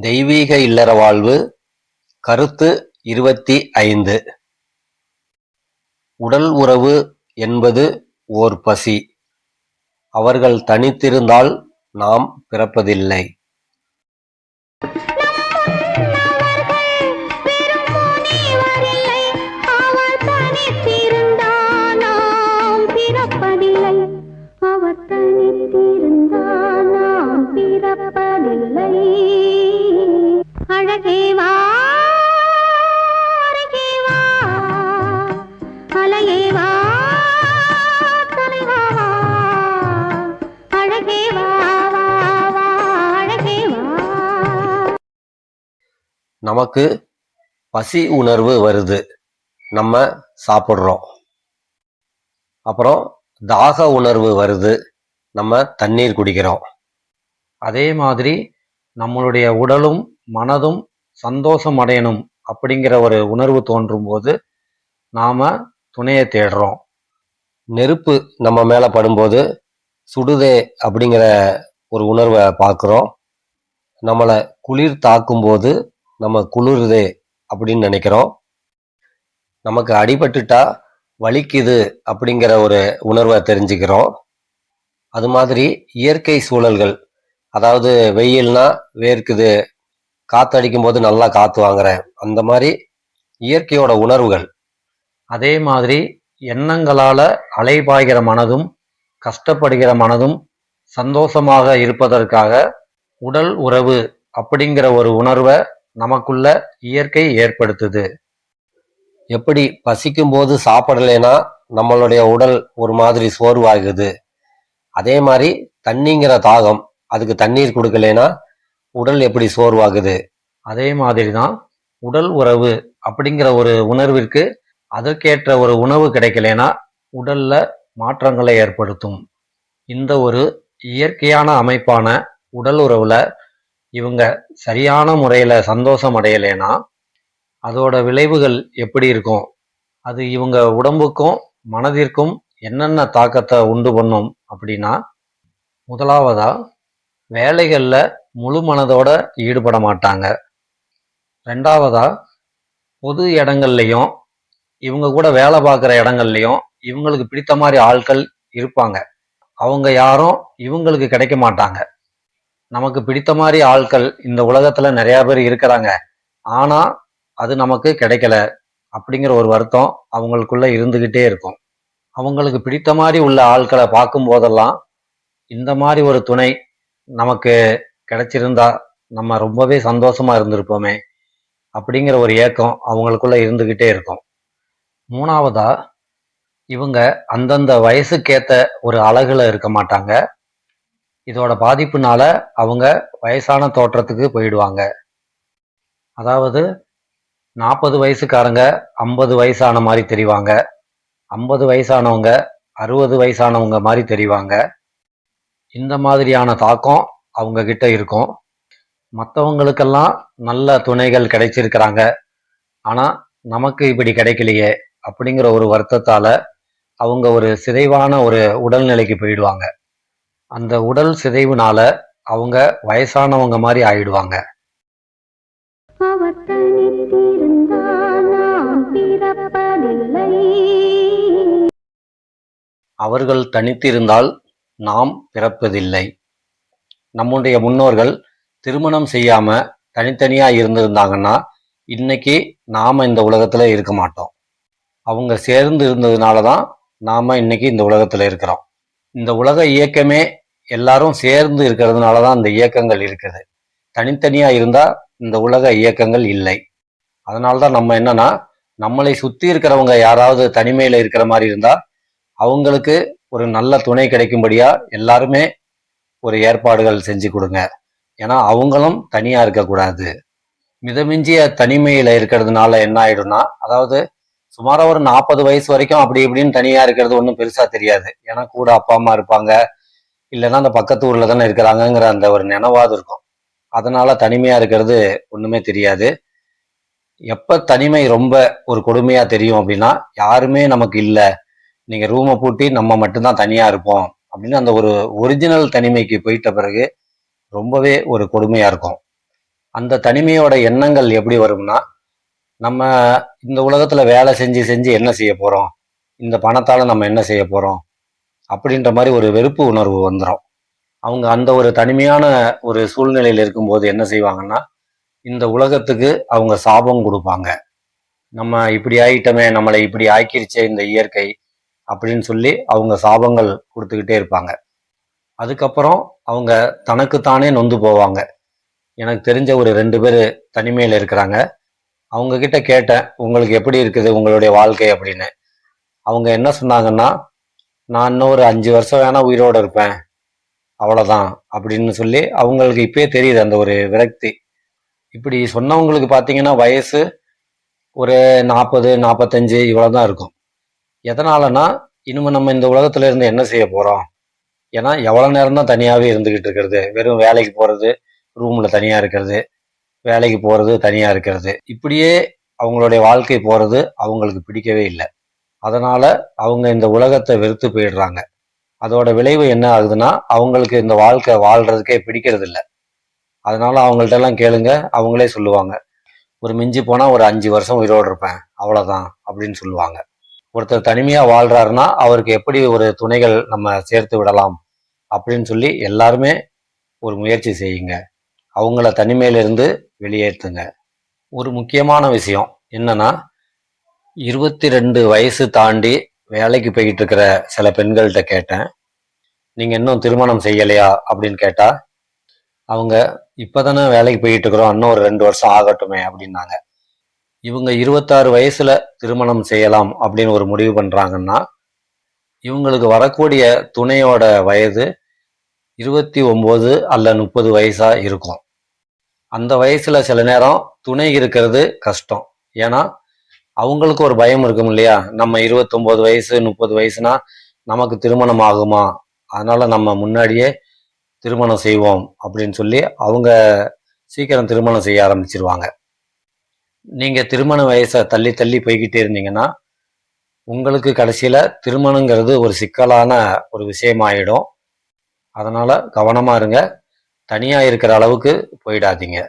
தெய்வீக இல்லற வாழ்வு கருத்து இருபத்தி ஐந்து. உடல் உறவு என்பது ஓர் பசி. அவர்கள் தனித்திருந்தால் நாம் பிறப்பதில்லை. நமக்கு பசி உணர்வு வருது. நம்ம சாப்பிட்றோம். அப்புறம் தாக உணர்வு வருது. நம்ம தண்ணீர் குடிக்கிறோம். அதே மாதிரி நம்மளுடைய உடலும் மனதும் சந்தோஷம் அடையணும் அப்படிங்கிற ஒரு உணர்வு தோன்றும் போது நாம துணையை தேடுறோம். நெருப்பு நம்ம மேலே படும்போது சுடுதே அப்படிங்கிற ஒரு உணர்வை பார்க்குறோம். நம்மளை குளிர் தாக்கும்போது நம்ம குளிருதே அப்படின்னு நினைக்கிறோம். நமக்கு அடிபட்டுட்டா வலிக்குது அப்படிங்கிற ஒரு உணர்வை தெரிஞ்சுக்கிறோம். அது மாதிரி இயற்கை சூழல்கள் அதாவது வெயில்னா வேர்க்குது காத்தடிக்கும் போது நல்லா காத்து வாங்குறேன். அந்த மாதிரி இயற்கையோட உணர்வுகள். அதே மாதிரி எண்ணங்களால அலைபாய்கிற மனதும் கஷ்டப்படுகிற மனதும் சந்தோஷமாக இருப்பதற்காக உடல் உறவு அப்படிங்கிற ஒரு உணர்வை நமக்குள்ள இயற்கை ஏற்படுத்துது. எப்படி பசிக்கும் போது சாப்பிடலைன்னா நம்மளுடைய உடல் ஒரு மாதிரி சோர்வாகுது. அதே மாதிரி தண்ணிங்கிற தாகம் அதுக்கு தண்ணீர் கொடுக்கலைன்னா உடல் எப்படி சோர்வாகுது? அதே மாதிரி தான் உடல் உறவு அப்படிங்கிற ஒரு உணர்விற்கு அதற்கேற்ற ஒரு உணவு கிடைக்கலைன்னா உடல்ல மாற்றங்களை ஏற்படுத்தும். இந்த ஒரு இயற்கையான அமைப்பான உடல் உறவுல இவங்க சரியான முறையில சந்தோஷம் அடையலைன்னா அதோட விளைவுகள் எப்படி இருக்கும்? அது இவங்க உடம்புக்கும் மனதிற்கும் என்னென்ன தாக்கத்தை உண்டு பண்ணும் அப்படின்னா முதலாவதா வேலைகளில் முழு மனதோட ஈடுபட மாட்டாங்க. ரெண்டாவதாக பொது இடங்கள்லையும் இவங்க கூட வேலை பார்க்குற இடங்கள்லையும் இவங்களுக்கு பிடித்த மாதிரி ஆட்கள் இருப்பாங்க. அவங்க யாரும் இவங்களுக்கு கிடைக்க மாட்டாங்க. நமக்கு பிடித்த மாதிரி ஆட்கள் இந்த உலகத்தில் நிறையா பேர் இருக்கிறாங்க. ஆனால் அது நமக்கு கிடைக்கல அப்படிங்கிற ஒரு வருத்தம் அவங்களுக்குள்ள இருந்துக்கிட்டே இருக்கும். அவங்களுக்கு பிடித்த மாதிரி உள்ள ஆட்களை பார்க்கும் போதெல்லாம் இந்த மாதிரி ஒரு துணை நமக்கு கிடைச்சிருந்தா நம்ம ரொம்பவே சந்தோஷமா இருந்திருப்போமே அப்படிங்கிற ஒரு ஏக்கம் அவங்களுக்குள்ள இருந்துக்கிட்டே இருக்கும். மூணாவதா இவங்க அந்தந்த வயசுக்கேற்ற ஒரு அழகுல இருக்க மாட்டாங்க. இதோட பாதிப்புனால அவங்க வயசான தோற்றத்துக்கு போயிடுவாங்க. அதாவது நாற்பது வயசுக்காரங்க ஐம்பது வயசான மாதிரி தெரிவாங்க. ஐம்பது வயசானவங்க அறுபது வயசானவங்க மாதிரி தெரிவாங்க. இந்த மாதிரியான தாக்கம் அவங்க கிட்ட இருக்கும். மற்றவங்களுக்கெல்லாம் நல்ல துணைகள் கிடைச்சிருக்கிறாங்க. ஆனா நமக்கு இப்படி கிடைக்கலையே அப்படிங்கிற ஒரு வருத்தத்தால அவங்க ஒரு சிதைவான ஒரு உடல்நிலைக்கு போயிடுவாங்க. அந்த உடல் சிதைவுனால அவங்க வயசானவங்க மாதிரி ஆயிடுவாங்க. அவர்கள் தனித்திருந்தால் நாம் பிறப்பதில்லை. நம்முடைய முன்னோர்கள் திருமணம் செய்யாம தனித்தனியா இருந்திருந்தாங்கன்னா இன்னைக்கு நாம இந்த உலகத்துல இருக்க மாட்டோம். அவங்க சேர்ந்து இருந்ததுனால தான் நாம இன்னைக்கு இந்த உலகத்துல இருக்கிறோம். இந்த உலக இயக்கமே எல்லாரும் சேர்ந்து இருக்கிறதுனால தான் இந்த இயக்கங்கள் இருக்குது. தனித்தனியா இருந்தா இந்த உலக இயக்கங்கள் இல்லை. அதனால தான் நம்ம என்னன்னா நம்மளை சுத்தி இருக்கிறவங்க யாராவது தனிமையில இருக்கிற மாதிரி இருந்தா அவங்களுக்கு ஒரு நல்ல துணை கிடைக்கும்படியா எல்லாருமே ஒரு ஏற்பாடுகள் செஞ்சு கொடுங்க. ஏன்னா அவங்களும் தனியா இருக்கக்கூடாது. மிதமிஞ்சிய தனிமையில இருக்கிறதுனால என்ன ஆயிடும்னா அதாவது சுமார ஒரு நாற்பது வயசு வரைக்கும் அப்படி இப்படின்னு தனியா இருக்கிறது ஒன்றும் பெருசா தெரியாது. ஏன்னா கூட அப்பா அம்மா இருப்பாங்க. இல்லைன்னா அந்த பக்கத்து ஊர்ல தானே இருக்கிறாங்கங்கிற அந்த ஒரு நினைவாது இருக்கும். அதனால தனிமையா இருக்கிறது ஒண்ணுமே தெரியாது. எப்ப தனிமை ரொம்ப ஒரு கொடுமையா தெரியும் அப்படின்னா யாருமே நமக்கு இல்லை. நீங்க ரூமை பூட்டி நம்ம மட்டும்தான் தனியா இருப்போம் அப்படின்னு அந்த ஒரு ஒரிஜினல் தனிமைக்கு போயிட்ட பிறகு ரொம்பவே ஒரு கொடுமையா இருக்கும். அந்த தனிமையோட எண்ணங்கள் எப்படி வரும்னா நம்ம இந்த உலகத்துல வேலை செஞ்சு செஞ்சு என்ன செய்ய போறோம்? இந்த பணத்தால நம்ம என்ன செய்ய போறோம்? அப்படின்ற மாதிரி ஒரு வெறுப்பு உணர்வு வந்துடும் அவங்க அந்த ஒரு தனிமையான ஒரு சூழ்நிலையில் இருக்கும்போது என்ன செய்வாங்கன்னா இந்த உலகத்துக்கு அவங்க சாபம் கொடுப்பாங்க. நம்ம இப்படி ஆகிட்டோமே நம்மளை இப்படி ஆக்கிருச்சே இந்த இயற்கை அப்படின்னு சொல்லி அவங்க சாபங்கள் கொடுத்துக்கிட்டே இருப்பாங்க. அதுக்கப்புறம் அவங்க தனக்குத்தானே நொந்து போவாங்க. எனக்கு தெரிஞ்ச ஒரு ரெண்டு பேர் தனிமையில் இருக்கிறாங்க. அவங்க கிட்ட கேட்டேன் உங்களுக்கு எப்படி இருக்குது உங்களுடைய வாழ்க்கை? அப்படின்னு. அவங்க என்ன சொன்னாங்கன்னா நான் இன்னும் ஒரு அஞ்சு வருஷம் வேணா உயிரோடு இருப்பேன். அவ்வளோதான் அப்படின்னு சொல்லி அவங்களுக்கு இப்பயே தெரியுது அந்த ஒரு விரக்தி. இப்படி சொன்னவங்களுக்கு பார்த்தீங்கன்னா வயசு ஒரு நாற்பது நாற்பத்தஞ்சு இவ்வளோ தான் இருக்கும். எதனாலனா இனிமே நம்ம இந்த உலகத்துல இருந்து என்ன செய்ய போறோம்? ஏன்னா எவ்வளோ நேரம் தான் தனியாகவே இருந்துகிட்டு இருக்கிறது. வெறும் வேலைக்கு போறது ரூம்ல தனியா இருக்கிறது வேலைக்கு போறது தனியா இருக்கிறது. இப்படியே அவங்களுடைய வாழ்க்கை போறது அவங்களுக்கு பிடிக்கவே இல்லை. அதனால அவங்க இந்த உலகத்தை வெறுத்து போயிடுறாங்க. அதோட விளைவு என்ன ஆகுதுன்னா அவங்களுக்கு இந்த வாழ்க்கை வாழ்றதுக்கே பிடிக்கிறது இல்லை அதனால அவங்கள்ட்ட எல்லாம் கேளுங்க அவங்களே சொல்லுவாங்க. ஒரு மிஞ்சி போனா ஒரு அஞ்சு வருஷம் உயிரோடு இருப்பேன். அவ்வளவுதான் அப்படின்னு சொல்லுவாங்க. ஒருத்தர் தனிமையாக வாழ்கிறாருன்னா அவருக்கு எப்படி ஒரு துணைகள் நம்ம சேர்த்து விடலாம் அப்படின்னு சொல்லி எல்லாருமே ஒரு முயற்சி செய்யுங்க. அவங்கள தனிமையிலிருந்து வெளியேற்றுங்க. ஒரு முக்கியமான விஷயம் என்னன்னா இருபத்தி ரெண்டு வயசு தாண்டி வேலைக்கு போய்கிட்டு இருக்கிற சில பெண்கள்கிட்ட கேட்டேன். நீங்கள் இன்னும் திருமணம் செய்யலையா? அப்படின்னு கேட்டால் அவங்க இப்பதானே வேலைக்கு போயிட்டு இருக்கிறோம் இன்னும் ஒரு ரெண்டு வருஷம் ஆகட்டுமே அப்படின்னாங்க. இவங்க இருபத்தாறு வயசுல திருமணம் செய்யலாம் அப்படின்னு ஒரு முடிவு பண்றாங்கன்னா இவங்களுக்கு வரக்கூடிய துணையோட வயது இருபத்தி ஒம்பது அல்ல முப்பது வயசா இருக்கும். அந்த வயசுல சில நேரம் துணை இருக்கிறது கஷ்டம். ஏன்னா அவங்களுக்கு ஒரு பயம் இருக்கும் இல்லையா? நம்ம இருபத்தொம்போது வயசு முப்பது வயசுனா நமக்கு திருமணம் ஆகுமா? அதனால நம்ம முன்னாடியே திருமணம் செய்வோம் அப்படின்னு சொல்லி அவங்க சீக்கிரம் திருமணம் செய்ய ஆரம்பிச்சிருவாங்க. நீங்கள் திருமண வயசை தள்ளி தள்ளி போய்கிட்டே இருந்தீங்கன்னா உங்களுக்கு கடைசியில் திருமணங்கிறது ஒரு சிக்கலான ஒரு விஷயமாயிடும். அதனால் கவனமாக இருங்க. தனியாக இருக்கிற அளவுக்கு போயிடாதீங்க.